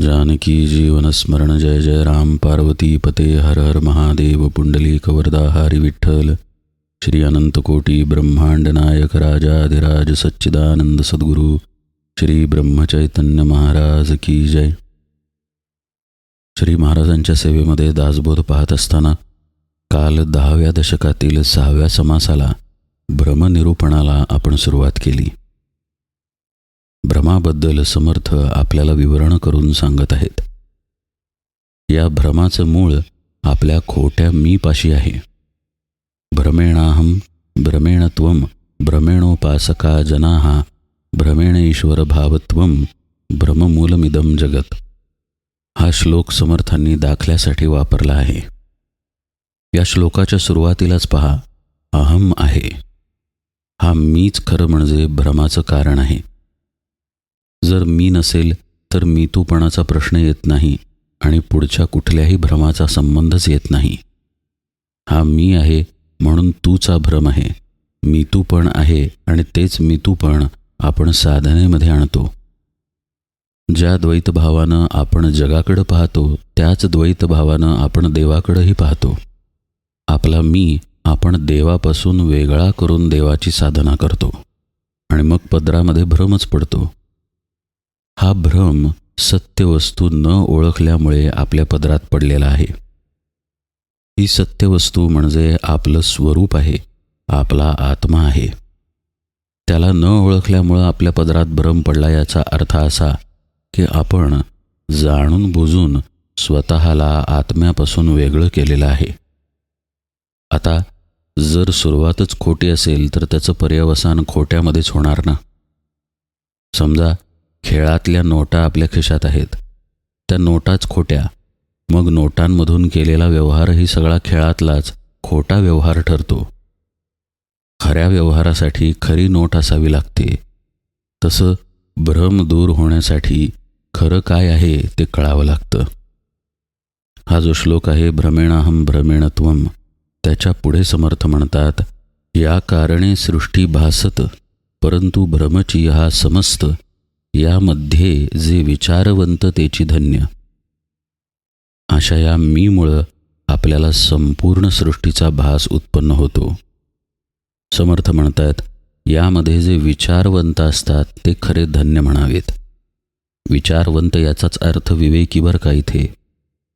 जानकी जीवनस्मरण जय जय राम पार्वती पते हर हर महादेव पुंडली कवरदा हरी विठ्ठल। श्री अनंतकोटी ब्रह्मांड नायक राजाधिराज सच्चिदानंद सद्गुरू। श्री ब्रह्मचैतन्य महाराज की जय। श्री महाराजांच्या सेवेमध्ये दासबोध पाहत असताना काल दहाव्या दशकातील सहाव्या समासाला भ्रमनिरूपणाला आपण सुरुवात केली. भ्रमाबद्दल समर्थ आपल्याला विवरण करून सांगत आहेत. या भ्रमाचं मूळ आपल्या खोट्या मीपाशी आहे. भ्रमेणाहम भ्रमेणत्व भ्रमेणोपासका जनाहा भ्रमेण ईश्वर भ्रममूलमिदम जगत. हा श्लोक समर्थांनी दाखल्यासाठी वापरला आहे. या श्लोकाच्या सुरुवातीलाच पहा अहम आहे. हा मीच खरं म्हणजे भ्रमाचं कारण आहे. जर मी नसेल तर मी तूपणाचा प्रश्न येत नाही आणि पुढच्या कुठल्याही भ्रमाचा संबंधच येत नाही. हा मी आहे म्हणून तूचा भ्रम आहे. मी तू पण आहे आणि तेच मी तू पण आपण साधनेमध्ये आणतो. ज्या द्वैतभावानं आपण जगाकडं पाहतो त्याच द्वैतभावानं आपण देवाकडंही पाहतो. आपला मी आपण देवापासून वेगळा करून देवाची साधना करतो आणि मग पदरामध्ये भ्रमच पडतो. हा भ्रम सत्यवस्तू न ओळखल्यामुळे आपल्या पदरात पडलेला आहे. ही सत्यवस्तू म्हणजे आपलं स्वरूप आहे आपला आत्मा आहे. त्याला न ओळखल्यामुळं आपल्या पदरात भ्रम पडला याचा अर्थ असा की आपण जाणून बुजून स्वतःला आत्म्यापासून वेगळं केलेलं आहे. आता जर सुरुवातच खोटी असेल तर त्याचं पर्यवसान खोट्यामध्येच होणार ना? समजा खेळातल्या नोटा आपल्या खिशात आहेत. त्या नोटाच खोट्या. मग नोटांमधून केलेला व्यवहारही सगळा खेळातलाच खोटा व्यवहार ठरतो. खऱ्या व्यवहारासाठी खरी नोट असावी लागते. तसं भ्रम दूर होण्यासाठी खरं काय आहे ते कळावं लागतं. हा जो श्लोक आहे भ्रमेणाहम भ्रमेणत्वम त्याच्या पुढे समर्थ म्हणतात या कारणे सृष्टी भासत परंतु भ्रमची हा समस्त यामध्ये जे विचारवंततेची धन्य. अशा या मीमुळं आपल्याला संपूर्ण सृष्टीचा भास उत्पन्न होतो. समर्थ म्हणतात यामध्ये जे विचारवंत असतात ते खरे धन्य म्हणावेत. विचारवंत याचाच अर्थ विवेकीवर का इथे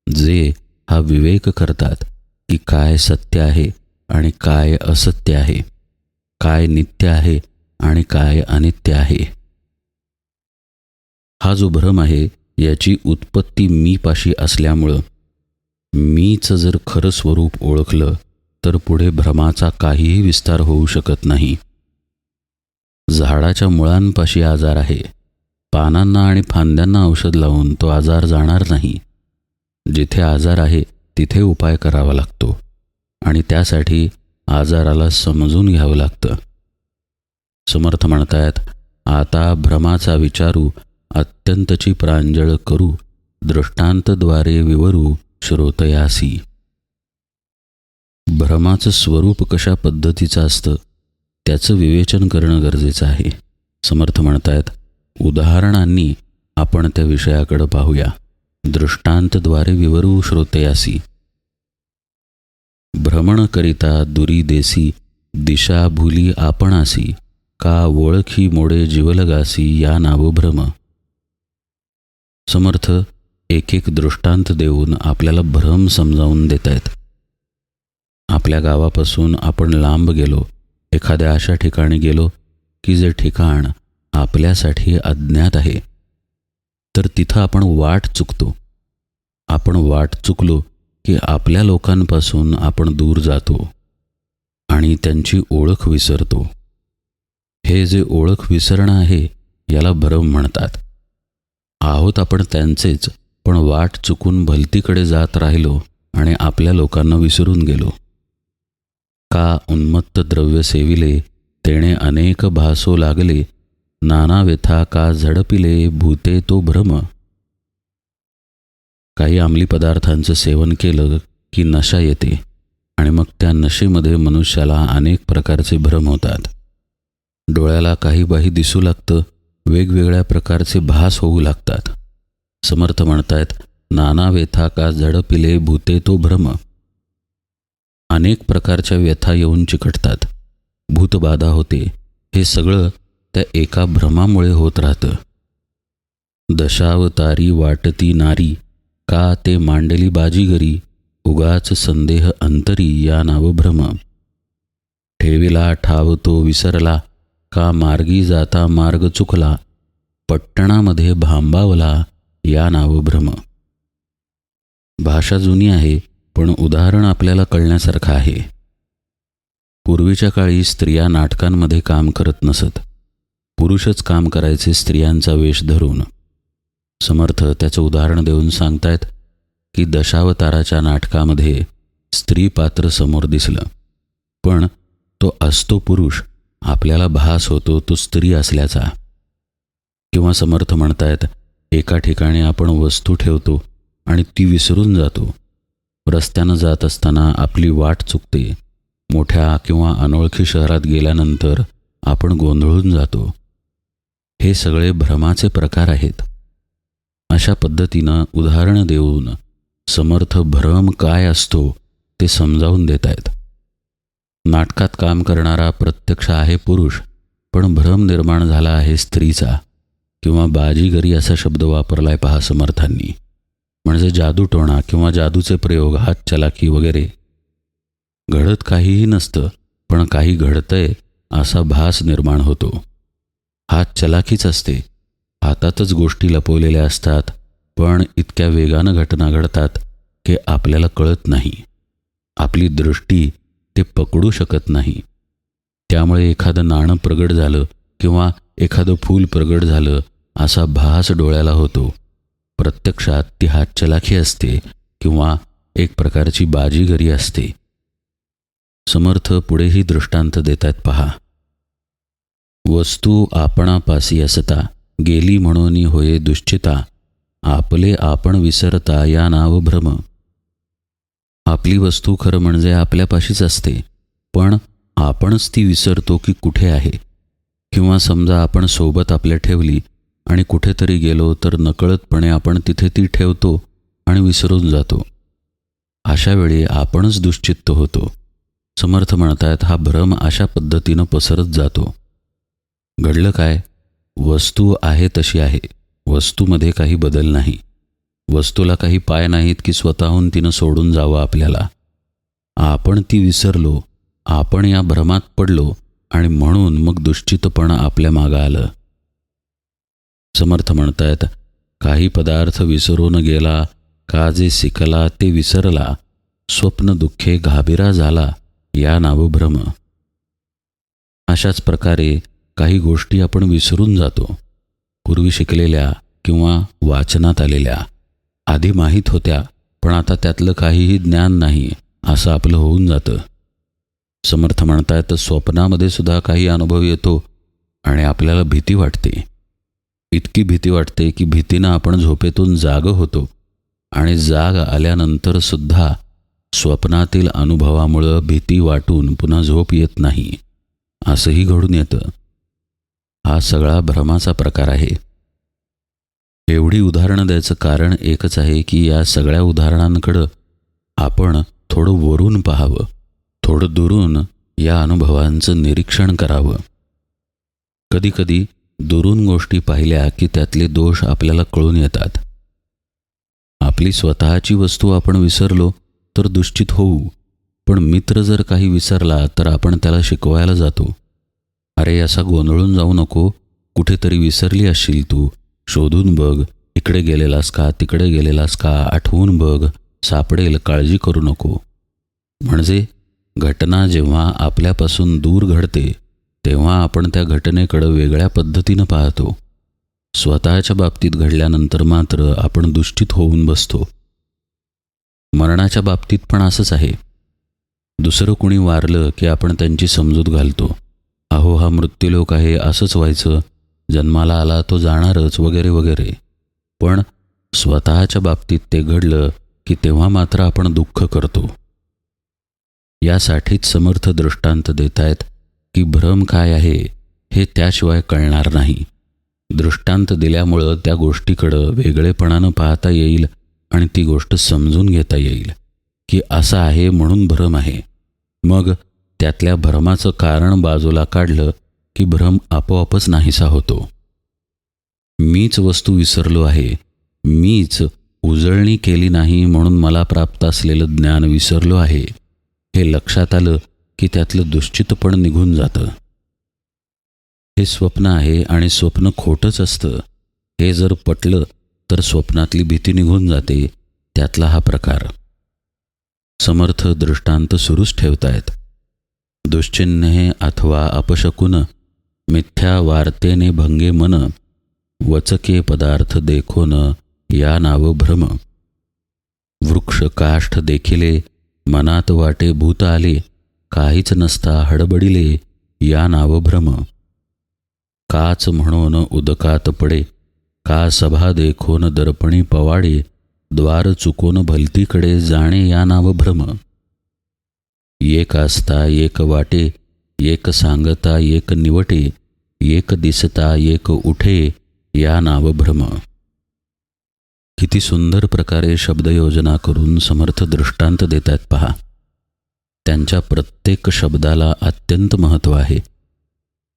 जे हा विवेक करतात की काय सत्य आहे आणि काय असत्य आहे काय नित्य आहे आणि काय अनित्य आहे. हा जो भ्रम आहे याची उत्पत्ती मी पाशी असल्यामुळं. मीच जर खरं स्वरूप ओळखलं तर पुढे भ्रमाचा काहीही विस्तार होऊ शकत नाही. झाडाच्या मुळांपाशी आजार आहे. पानांना आणि फांद्यांना औषध लावून तो आजार जाणार नाही. जिथे आजार आहे तिथे उपाय करावा लागतो. आणि त्यासाठी आजाराला समजून घ्यावं लागतं. समर्थ म्हणतायत आता भ्रमाचा विचारू अत्यंतची प्रांजळ करू दृष्टांतद्वारे विवरू श्रोतयासी. भ्रमाचं स्वरूप कशा पद्धतीचं असतं त्याचं विवेचन करणं गरजेचं आहे. समर्थ म्हणतायत उदाहरणांनी आपण त्या विषयाकडं पाहूया. दृष्टांतद्वारे विवरू श्रोतयासी. भ्रमणकरिता दुरी देसी दिशा भुली आपणासी का ओळखी मोडे जीवलगासी या नाव भ्रम समर्थ एक एक दृष्टांत देऊन आपल्याला भ्रम समजावून देत आहेत आपल्या गावापासून आपण लांब गेलो एखाद्या अशा ठिकाणी गेलो की जे ठिकाण आपल्यासाठी अज्ञात आहे. तर तिथं आपण वाट चुकतो. आपण वाट चुकलो की आपल्या लोकांपासून आपण दूर जातो आणि त्यांची ओळख विसरतो. हे जे ओळख विसरणं आहे याला भ्रम म्हणतात. आहोत आपण त्यांचेच पण वाट चुकून भलतीकडे जात राहिलो आणि आपल्या लोकांना विसरून गेलो. का उन्मत्त द्रव्य सेविले तेणे अनेक भासो लागले नाना व्यथा का झडपिले भूते तो भ्रम? काही अंमली पदार्थांचं सेवन केलं की नशा येते आणि मग त्या नशेमध्ये मनुष्याला अनेक प्रकारचे भ्रम होतात. डोळ्याला काही बाही दिसू लागतं वेगवेगळ्या प्रकारचे भास होऊ लागतात. समर्थ म्हणतायत नाना व्यथा का झडपिले भूते तो भ्रम. अनेक प्रकारच्या व्यथा येऊन चिकटतात. भूतबाधा होते. हे सगळं त्या एका भ्रमामुळे होत राहतं. दशावतारी वाटती नारी का ते मांडली बाजीगरी उगाच संदेह अंतरी या नाव भ्रम ठेविला ठाव तो विसरला का मार्गी जाता मार्ग चुकला पट्टणामध्ये भांबावला या नाव भ्रम. भाषा जुनी आहे पण उदाहरण आपल्याला कळण्यासारखं आहे. पूर्वीच्या काळी स्त्रिया नाटकांमध्ये काम करत नसत. पुरुषच काम करायचे स्त्रियांचा वेश धरून. समर्थ त्याचं उदाहरण देऊन सांगतायत की दशावताराच्या नाटकामध्ये स्त्री पात्र समोर दिसलं. पण तो असतो पुरुष आपल्याला भास होतो तो स्त्री असल्याचा. किंवा समर्थ म्हणतायत एका ठिकाणी आपण वस्तू ठेवतो आणि ती विसरून जातो. रस्त्यानं जात असताना आपली वाट चुकते. मोठ्या किंवा अनोळखी शहरात गेल्यानंतर आपण गोंधळून जातो. हे सगळे भ्रमाचे प्रकार आहेत. अशा पद्धतीनं उदाहरणं देऊन समर्थ भ्रम काय असतो ते समजावून देत आहेत नाटकात काम करणारा प्रत्यक्ष आहे पुरुष पण भ्रम निर्माण झाला आहे स्त्रीचा. किंवा बाजीगरी असा शब्द वापरलाय पहा समर्थांनी. म्हणजे जादूटोणा किंवा जादूचे प्रयोग हात चलाकी वगैरे. घडत काहीही नसतं पण काही घडतंय असा भास निर्माण होतो. हात चलाखीच असते. हातातच गोष्टी लपवलेल्या असतात पण इतक्या वेगानं घटना घडतात की आपल्याला कळत नाही. आपली दृष्टी ते पकडू शकत नाही. त्यामुळे एखादं नाणं प्रगट झालं किंवा एखादं फूल प्रगट झालं असा भास डोळ्याला होतो. प्रत्यक्षात ती हातचलाखी असते किंवा एक प्रकारची बाजीगरी असते. समर्थ पुढेही दृष्टांत देतात पहा. वस्तू आपणापासी असता गेली म्हणून होये दुश्चिता. आपले आपण विसरता या नाव भ्रम आपली वस्तू खरं म्हणजे आपल्यापाशीच असते. पण आपणच ती विसरतो की कुठे आहे. किंवा समजा आपण सोबत आपल्या ठेवली आणि कुठेतरी गेलो तर नकळतपणे आपण तिथे ती ठेवतो आणि विसरून जातो. अशा वेळी आपणच दुश्चित्त होतो. समर्थ म्हणतायत हा भ्रम अशा पद्धतीनं पसरत जातो. घडलं काय? वस्तू आहे तशी आहे. वस्तूमध्ये काही बदल नाही. वस्तूला काही पाय नाहीत की स्वतःहून तिनं सोडून जावं आपल्याला. आपण ती विसरलो आपण या भ्रमात पडलो आणि म्हणून मग दुश्चितपणा आपल्या मागं आलं. समर्थ म्हणतायत काही पदार्थ विसरून गेला का जे शिकला ते विसरला स्वप्न दुःखे घाबिरा झाला या नाव भ्रम. अशाच प्रकारे काही गोष्टी आपण विसरून जातो. पूर्वी शिकलेल्या किंवा वाचनात आलेल्या. आधी माहीत होत्या पण आता त्यातलं काहीही ज्ञान नाही असं आपलं होऊन जातं. समर्थ म्हणतायत स्वप्नामध्ये सुद्धा काही अनुभव येतो आणि आपल्याला भीती वाटते. इतकी भीती वाटते की भीतीनं आपण झोपेतून जाग होतो आणि जाग आल्यानंतर सुद्धा स्वप्नातील अनुभवामुळं भीती वाटून पुन्हा झोप येत नाही असंही घडून येतं. हा सगळा भ्रमाचा प्रकार आहे. एवढी उदाहरणं द्यायचं कारण एकच आहे की या सगळ्या उदाहरणांकडं आपण थोडं वरून पाहावं. थोडं दुरून या अनुभवांचं निरीक्षण करावं. कधीकधी दुरून गोष्टी पाहिल्या की त्यातले दोष आपल्याला कळून येतात. आपली स्वतःची वस्तू आपण विसरलो तर दुश्चित होऊ. पण मित्र जर काही विसरला तर आपण त्याला शिकवायला जातो. अरे असा गोंधळून जाऊ नको. कुठेतरी विसरली असशील तू. शोधून बघ इकडे गेलेलास का तिकडे गेलेलास का आठवून बघ सापडेल काळजी करू नको. म्हणजे घटना जेव्हा आपल्यापासून दूर घडते तेव्हा आपण त्या घटनेकडं वेगळ्या पद्धतीनं पाहतो. स्वतःच्या बाबतीत घडल्यानंतर मात्र आपण दुष्टीत होऊन बसतो. मरणाच्या बाबतीत पण असंच आहे. दुसरं कुणी वारलं की आपण त्यांची समजूत घालतो. अहो हा मृत्यूलोक आहे असंच व्हायचं. जन्माला आला तो जाणारच वगैरे वगैरे. पण स्वतःच्या बाबतीत ते घडलं की तेव्हा मात्र आपण दुःख करतो. यासाठीच समर्थ दृष्टांत देत आहेत की भ्रम काय आहे हे त्याशिवाय कळणार नाही. दृष्टांत दिल्यामुळं त्या गोष्टीकडं वेगळेपणानं पाहता येईल आणि ती गोष्ट समजून घेता येईल की असं आहे म्हणून भ्रम आहे. मग त्यातल्या भ्रमाचं कारण बाजूला काढलं की भ्रम आपोआपच नाहीसा होतो. मीच वस्तू विसरलो आहे. मीच उजळणी केली नाही म्हणून मला प्राप्त असलेलं ज्ञान विसरलो आहे. हे लक्षात आलं की त्यातलं दुश्चितपण निघून जातं. हे स्वप्न आहे आणि स्वप्न खोटंच असतं. हे जर पटलं तर स्वप्नातली भीती निघून जाते. त्यातला हा प्रकार. समर्थ दृष्टांत सुरूच ठेवतायत. दुश्चिन्हे अथवा अपशकुन मिथ्या वार्तेने भंगे मन वचके पदार्थ देखोन या नाव भ्रम. वृक्ष काष्ठ देखिले मनात वाटे भूत आले काहीच नसता हडबडिले या नाव भ्रम. काच म्हणून उदकात पडे का सभा देखोन दर्पणी पवाडे द्वार चुकोन भलतीकडे जाणे या नाव भ्रम. एक असता एक वाटे एक सांगता एक निवटे एक दिसता एक उठे या नाव भ्रम. किती सुंदर प्रकारे शब्दयोजना करून समर्थ दृष्टांत देतात पहा. त्यांच्या प्रत्येक शब्दाला अत्यंत महत्त्व आहे.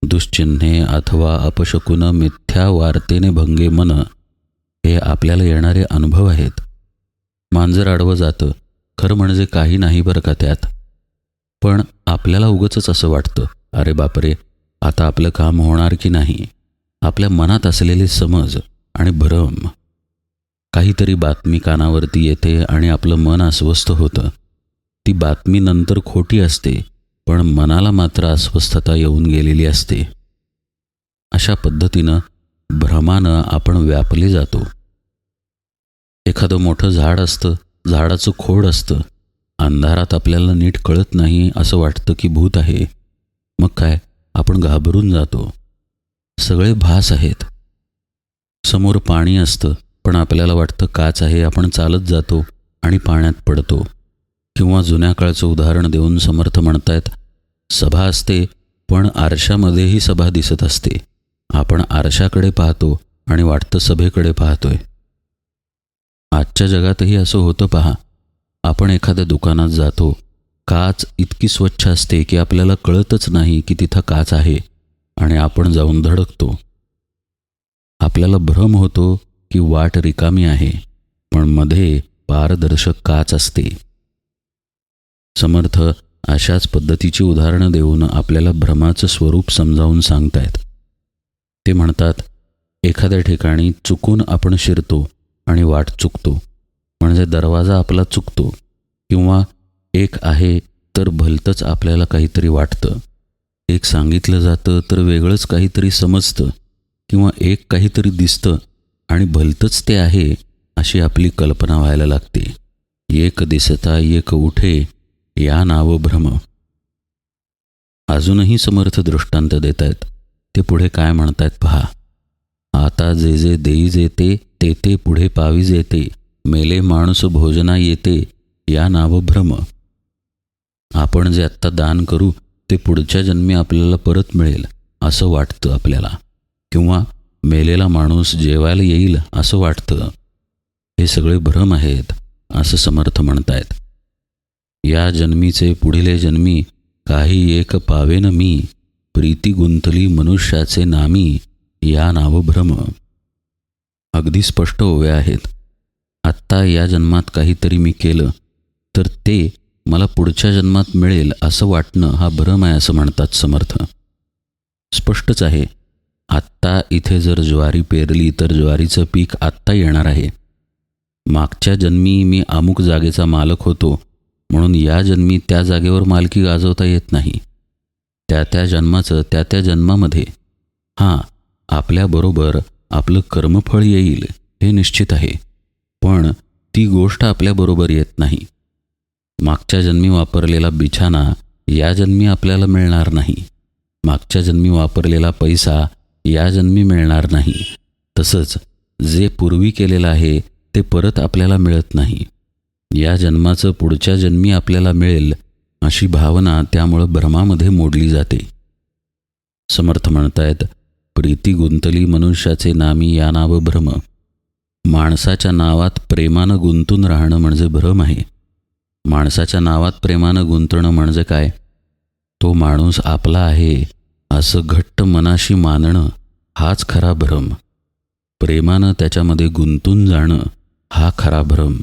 दुश्चिन्हे अथवा अपशकुन मिथ्या वार्तेने भंगे मन हे आपल्याला येणारे अनुभव आहेत. मांजर आडवं जातं. खरं म्हणजे काही नाही बरं का त्यात? पण आपल्याला उगच असं वाटतं अरे बापरे आता आपलं काम होणार की नाही? आपल्या मनात असलेले समज आणि भ्रम. काहीतरी बातमी कानावरती येते आणि आपलं मन अस्वस्थ होतं. ती बातमी नंतर खोटी असते पण मनाला मात्र अस्वस्थता येऊन गेलेली असते. अशा पद्धतीनं भ्रमानं आपण व्यापले जातो. एखादं मोठं झाड असतं झाडाचं खोड असतं अंधारात आपल्याला नीट कळत नाही असं वाटतं की भूत आहे. मग काय? आपण घाबरून जातो. सगळे भास आहेत. समोर पाणी असतं पण आपल्याला वाटतं काच आहे आपण चालत जातो आणि पाण्यात पडतो. किंवा जुन्या काळचं उदाहरण देऊन समर्थ म्हणतायत सभा असते पण आरशामध्येही सभा दिसत असते. आपण आरशाकडे पाहतो आणि वाटतं सभेकडे पाहतोय. आजच्या जगातही असं होतं पहा. आपण एखाद्या दुकानात जातो काच इतकी स्वच्छ असते की आपल्याला कळतच नाही की तिथं काच आहे आणि आपण जाऊन धडकतो. आपल्याला भ्रम होतो की वाट रिकामी आहे पण मध्ये पारदर्शक काच असते. समर्थ अशाच पद्धतीची उदाहरणं देऊन आपल्याला भ्रमाचं स्वरूप समजावून सांगतायत. ते म्हणतात एखाद्या ठिकाणी चुकून आपण शिरतो आणि वाट चुकतो. म्हणजे दरवाजा आपला चुकतो किंवा एक आहे तर भलतंच आपल्याला काहीतरी वाटतं. एक सांगितलं जातं तर वेगळंच काहीतरी समजतं किंवा एक काहीतरी दिसतं आणि भलतंच ते आहे अशी आपली कल्पना व्हायला लागते. एक दिसता एक उठे या नाव भ्रम. अजूनही समर्थ दृष्टांत देत आहेत ते पुढे काय म्हणतायत पहा. आता जे जे देई जेते ते ते पुढे पावी जेते. मेले माणूस भोजना येते या नाव भ्रम. आपण जे आत्ता दान करू ते पुढच्या जन्मी आपल्याला परत मिळेल असं वाटतं आपल्याला. किंवा मेलेला माणूस जेवायला येईल असं वाटतं. हे सगळे भ्रम आहेत असं समर्थ म्हणतायत. या जन्मीचे पुढीले जन्मी काही एक पावेन मी प्रीती गुंतली मनुष्याचे नामी या नाव भ्रम. अगदी स्पष्ट ओव्या आहेत. आत्ता या जन्मात काहीतरी मी केलं तर ते मला पुढच्या जन्मात मिळेल असं वाटणं हा भ्रम आहे असं म्हणतात समर्थ. स्पष्टच आहे आत्ता इथे जर ज्वारी पेरली तर ज्वारीचं पीक आत्ता येणार आहे. मागच्या जन्मी मी अमुक जागेचा मालक होतो म्हणून या जन्मी त्या जागेवर मालकी गाजवता येत नाही. त्या त्या जन्माचं त्या त्या जन्मामध्ये. हां आपल्याबरोबर आपलं कर्मफळ येईल हे निश्चित आहे. पण ती गोष्ट आपल्याबरोबर येत नाही. मागच्या जन्मी वापरलेला बिछाना या जन्मी आपल्याला मिळणार नाही. मागच्या जन्मी वापरलेला पैसा या जन्मी मिळणार नाही. तसंच जे पूर्वी केलेलं आहे ते परत आपल्याला मिळत नाही. या जन्माचं पुढच्या जन्मी आपल्याला मिळेल अशी भावना त्यामुळं भ्रमामध्ये मोडली जाते. समर्थ म्हणतायत प्रीती गुंतली मनुष्याचे नामी या नाव भ्रम. माणसाच्या नावात प्रेमानं गुंतून राहणं म्हणजे भ्रम आहे. माणसाच्या नावात प्रेमानं गुंतणं म्हणजे काय? तो माणूस आपला आहे असं घट्ट मनाशी मानणं हाच खरा भ्रम. प्रेमानं त्याच्यामध्ये गुंतून जाणं हा खरा भ्रम.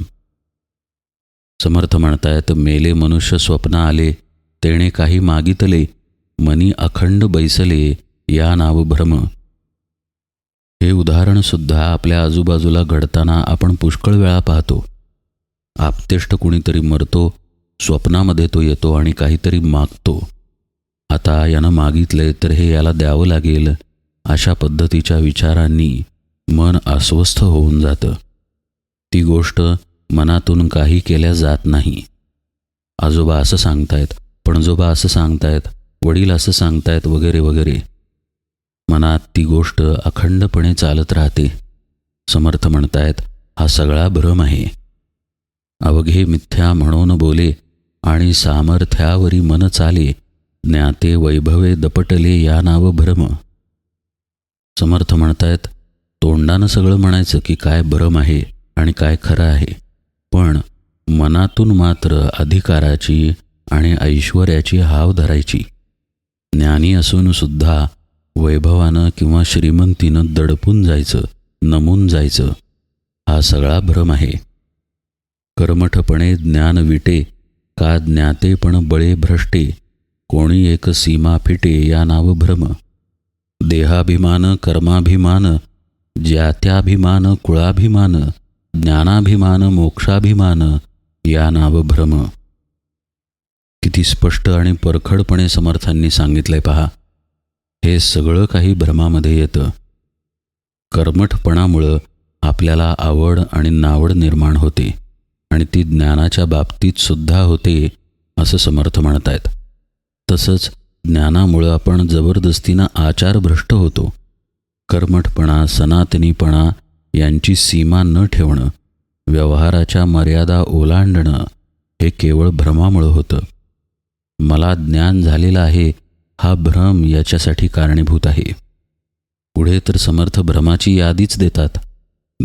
समर्थ म्हणतायत मेले मनुष्य स्वप्न आले तेणे काही मागितले मनी अखंड बैसले या नाव भ्रम. हे उदाहरणसुद्धा आपल्या आजूबाजूला घडताना आपण पुष्कळ वेळा पाहतो. आपतेष्ट कुणीतरी मरतो स्वप्नामध्ये तो येतो आणि काहीतरी मागतो. आता यानं मागितले तर हे याला द्यावं लागेल अशा पद्धतीच्या विचारांनी मन अस्वस्थ होऊन जातं. ती गोष्ट मनातून काही केल्या जात नाही. आजोबा असं सांगतायत पणजोबा असं सांगतायत वडील असं सांगतायत वगैरे वगैरे. मनात ती गोष्ट अखंडपणे चालत राहते. समर्थ म्हणतायत हा सगळा भ्रम आहे. अवघे मिथ्या म्हणून बोले आणि सामर्थ्यावरी मन चाले ज्ञाते वैभवे दपटले या नाव भ्रम. समर्थ म्हणतायत तोंडानं सगळं म्हणायचं की काय भ्रम आहे आणि काय खरं आहे पण मनातून मात्र अधिकाराची आणि ऐश्वर्याची हाव धरायची. ज्ञानी असून सुद्धा वैभवानं किंवा श्रीमंतीनं दडपून जायचं नमून जायचं हा सगळा भ्रम आहे. कर्मठपणे ज्ञान विटे का ज्ञाते पण बळे भ्रष्टे कोणी एक सीमा फिटे या नाव भ्रम. देहाभिमान कर्माभिमान ज्यात्याभिमान कुळाभिमान ज्ञानाभिमान मोक्षाभिमान या नाव भ्रम. किती स्पष्ट आणि परखडपणे समर्थांनी सांगितलंय पहा. हे सगळं काही भ्रमामध्ये येतं. कर्मठपणामुळं आपल्याला आवड आणि नावड निर्माण होते आणि ती ज्ञानाच्या बाबतीत सुद्धा होते असं समर्थ म्हणतायत. तसंच ज्ञानामुळं आपण जबरदस्तीनं आचार भ्रष्ट होतो. कर्मठपणा सनातनीपणा यांची सीमा न ठेवणं व्यवहाराच्या मर्यादा ओलांडणं हे केवळ भ्रमामुळं होतं. मला ज्ञान झालेलं आहे हा भ्रम याच्यासाठी कारणीभूत आहे. पुढे तर समर्थ भ्रमाची यादीच देतात.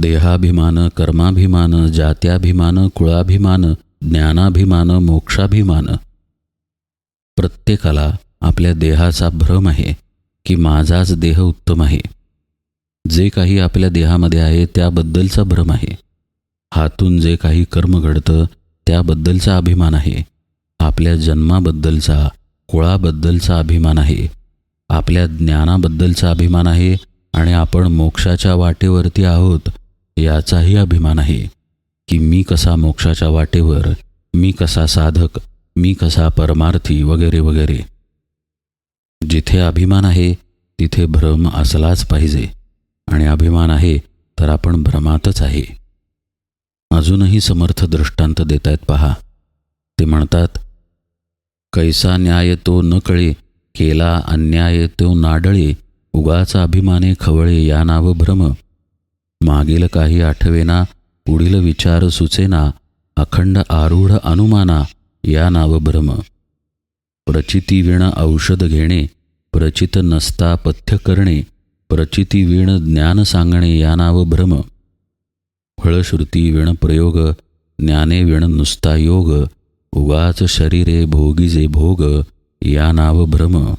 देहाभिमान कर्माभिमान जात्याभिमान कुळाभिमान ज्ञानाभिमान मोक्षाभिमान. प्रत्येकाला आपल्या देहाचा भ्रम आहे की माझाच देह उत्तम आहे. जे काही आपल्या देहामध्ये आहे त्याबद्दलचा भ्रम आहे. हातून जे काही कर्म घडतं त्याबद्दलचा अभिमान आहे. आपल्या जन्माबद्दलचा कुळाबद्दलचा अभिमान आहे. आपल्या ज्ञानाबद्दलचा अभिमान आहे आणि आपण मोक्षाच्या वाटेवरती आहोत याचाही अभिमान आहे की मी कसा मोक्षाच्या वाटेवर मी कसा साधक मी कसा परमार्थी वगैरे वगैरे. जिथे अभिमान आहे तिथे भ्रम असलाच पाहिजे. आणि अभिमान आहे तर आपण भ्रमातच आहे. अजूनही समर्थ दृष्टांत देत आहेत पहा. ते म्हणतात कैसा न्याय तो न कळे केला अन्याय तो नाडळे उगाचा अभिमाने खवळे या नाव भ्रम. मागील काही आठवेना पुढील विचार सुचेना अखंड आरूढ अनुमाना या नाव भ्रम. प्रचितीवीण औषध घेणे प्रचित नसता पथ्य करणे प्रचितीवीण ज्ञान सांगणे या नाव भ्रम. फळश्रुती विण प्रयोग ज्ञाने विण नुसता योग उगाच शरीरे भोगीजे भोग या नाव भ्रम.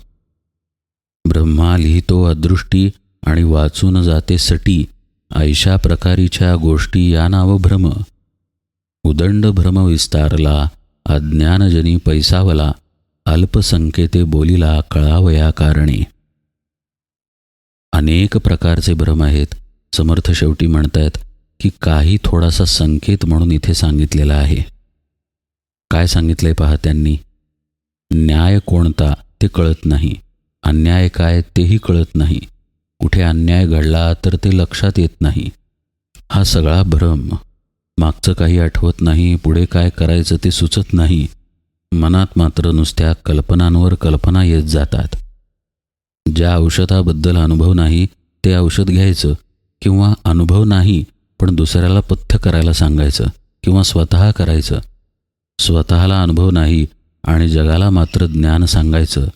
ब्रह्मा लिहितो अदृष्टी आणि वाचून जाते सटी ऐशा प्रकारीच्या गोष्टी या नाव भ्रम. उदंड भ्रम विस्तारला अज्ञानजनी पैसावला अल्पसंख्येते बोलीला कळावया कारणे. अनेक प्रकारचे भ्रम आहेत समर्थ शेवटी म्हणतायत की काही थोडासा संकेत म्हणून इथे सांगितलेला आहे. काय सांगितलंय पहा त्यांनी? न्याय कोणता ते कळत नाही. अन्याय काय तेही कळत नाही. कुठे अन्याय घडला तर ते लक्षात येत नाही. हा सगळा भ्रम. मागचं काही आठवत नाही पुढे काय करायचं ते सुचत नाही. मनात मात्र नुसत्या कल्पनांवर कल्पना येत जातात. ज्या औषधाबद्दल अनुभव नाही ते औषध घ्यायचं किंवा अनुभव नाही पण दुसऱ्याला पथ्य करायला सांगायचं किंवा स्वतः करायचं. स्वतःला अनुभव नाही आणि जगाला मात्र ज्ञान सांगायचं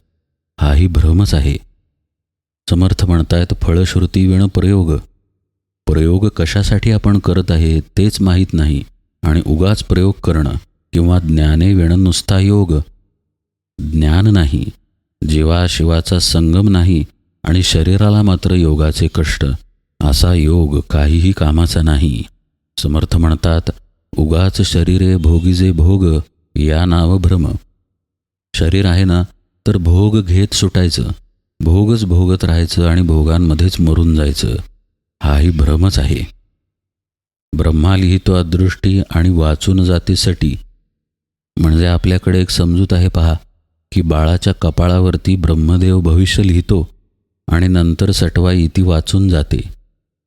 हाही भ्रमच आहे. समर्थ म्हणतायत फळश्रुती विण प्रयोग. प्रयोग कशासाठी आपण करत आहे तेच माहीत नाही आणि उगाच प्रयोग करणं किंवा ज्ञाने विण नुसता योग. ज्ञान नाही जीवा शिवाचा संगम नाही आणि शरीराला मात्र योगाचे कष्ट असा योग काहीही कामाचा नाही. समर्थ म्हणतात उगाच शरीरे भोगीजे भोग या नाव भ्रम. शरीर आहे ना तर भोग घेत सुटायचं. भोगच भोगत राहायचं आणि भोगांमध्येच मरून जायचं. हाही भ्रमच आहे. ब्रह्मा लिहितो अदृष्टी आणि वाचून जातीसाठी सटी. म्हणजे आपल्याकडे एक समजूत आहे पहा की बाळाच्या कपाळावरती ब्रह्मदेव भविष्य लिहितो आणि नंतर सटवाई ती वाचून जाते.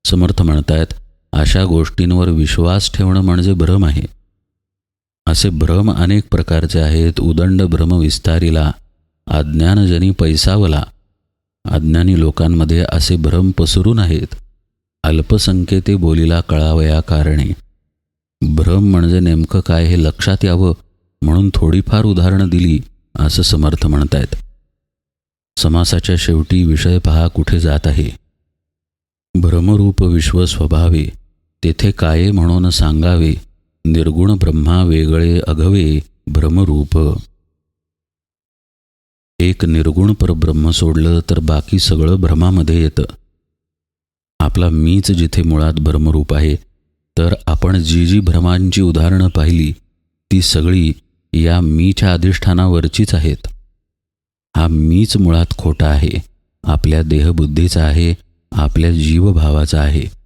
समर्थ म्हणतायत अशा गोष्टींवर विश्वास ठेवणं म्हणजे भ्रम आहे. असे भ्रम अनेक प्रकारचे आहेत. उदंड भ्रम विस्तारीला अज्ञानजनी पैसावला. अज्ञानी लोकांमध्ये असे भ्रम पसरून आहेत अल्पसंख्येते बोलीला कळावया कारणे. भ्रम म्हणजे नेमकं काय हे लक्षात यावं म्हणून थोडीफार उदाहरणं दिली असं समर्थ म्हणतायत. समासाच्या शेवटी विषय पहा कुठे जात आहे. भ्रमरूप विश्व स्वभावे तेथे काये म्हणून सांगावे? निर्गुण ब्रह्मा वेगळे अघवे भ्रमरूप एक निर्गुण परब्रह्म सोडलं तर बाकी सगळं भ्रमामध्ये येतं. आपला मीच जिथे मुळात भ्रमरूप आहे तर आपण जी जी भ्रमांची उदाहरणं पाहिली ती सगळी या मीच्या अधिष्ठानावरचीच आहेत. हा मीच मुळात खोटा आहे आपल्या देहबुद्धीचा आहे आपल्या जीवभावाचा आहे.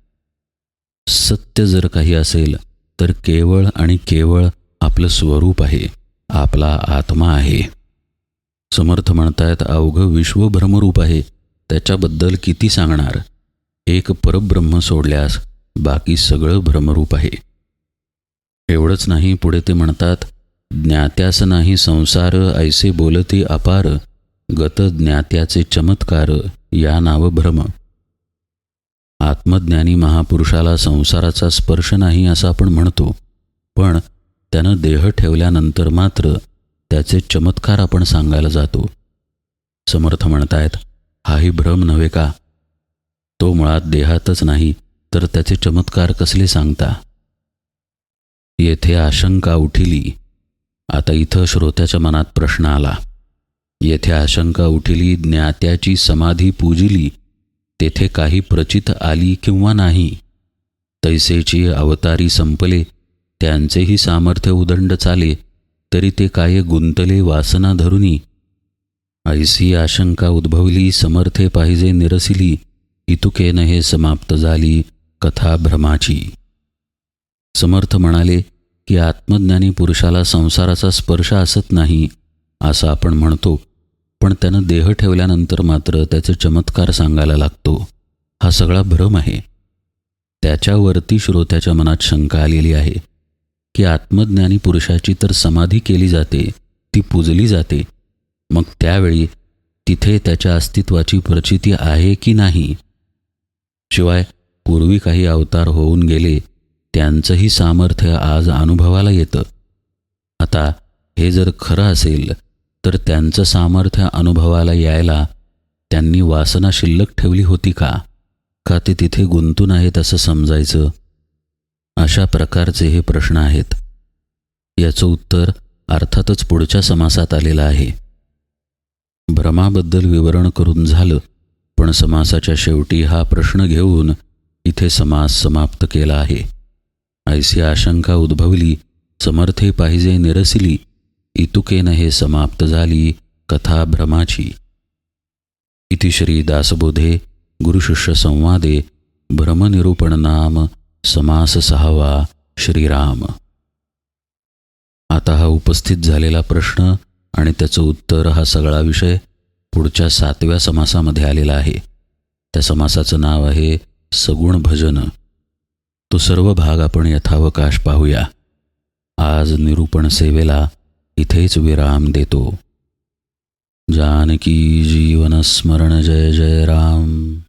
सत्य जर काही असेल तर केवळ आणि केवळ आपलं स्वरूप आहे आपला आत्मा आहे. समर्थ म्हणतायत अवघं विश्व भ्रमरूप आहे त्याच्याबद्दल किती सांगणार? एक परब्रह्म सोडल्यास बाकी सगळं भ्रमरूप आहे. एवढंच नाही पुढे ते म्हणतात ज्ञात्यास नाही संसार ऐसे बोलते अपार गत ज्ञात्याचे चमत्कार या नाव भ्रम. आत्मज्ञानी महापुरुषाला संसाराचा स्पर्श नाही असं आपण म्हणतो. पण त्यानं देह ठेवल्यानंतर मात्र त्याचे चमत्कार आपण सांगायला जातो. समर्थ म्हणतायत हाही भ्रम नव्हे का? तो मुळात देहातच नाही तर त्याचे चमत्कार कसले सांगता? येथे आशंका उठिली. आता इथं श्रोत्याच्या मनात प्रश्न आला. येथे आशंका उठिली ज्ञात्याची समाधी पूजिली तेथे काही प्रचित आली किंवा नाही. तैसेची अवतारी संपले त्यांचेही सामर्थ्य उदंड चाले तरी ते काय गुंतले वासना धरुनी. ऐसी आशंका उद्भवली समर्थे पाहिजे निरसिली इतुकेन हे समाप्त झाली कथा भ्रमाची समर्थ म्हणाले की आत्मज्ञानी पुरुषाला संसाराचा स्पर्श असत नाही असं आपण म्हणतो. पण त्यानं देह ठेवल्यानंतर मात्र त्याचे चमत्कार सांगायला लागतो. हा सगळा भ्रम आहे. त्याच्यावरती श्रोत्याच्या मनात शंका आलेली आहे की आत्मज्ञानी पुरुषाची तर समाधी केली जाते ती पूजली जाते. मग त्यावेळी तिथे त्याच्या अस्तित्वाची प्रचिती आहे की नाही? शिवाय पूर्वी काही अवतार होऊन गेले त्यांचंही सामर्थ्य आज अनुभवाला येतं. आता हे जर खरं असेल तर त्यांचं सामर्थ्य अनुभवाला यायला त्यांनी वासना शिल्लक ठेवली होती का? का ते तिथे गुंतून आहेत असं समजायचं? अशा प्रकारचे हे प्रश्न आहेत. याचं उत्तर अर्थातच पुढच्या समासात आलेलं आहे. भ्रमाबद्दल विवरण करून झालं पण समासाच्या शेवटी हा प्रश्न घेऊन इथे समास समाप्त केला आहे. ऐसी आशंका उद्भवली समर्थे पाहिजे निरसिली इतुकेनं हे समाप्त झाली कथा भ्रमाची इति श्री दासबोधे गुरुशिष्य संवादे भ्रमनिरूपण नाम समास सहावा श्रीराम. आता हा उपस्थित झालेला प्रश्न आणि त्याचं उत्तर हा सगळा विषय पुढच्या सातव्या समासामध्ये आलेला आहे. त्या समासाचं नाव आहे सगुण भजन. तो सर्व भाग आपण यथावकाश पाहूया. आज निरूपण सेवेला इथेच विराम देतो. जानकी जीवन स्मरण जय जय राम.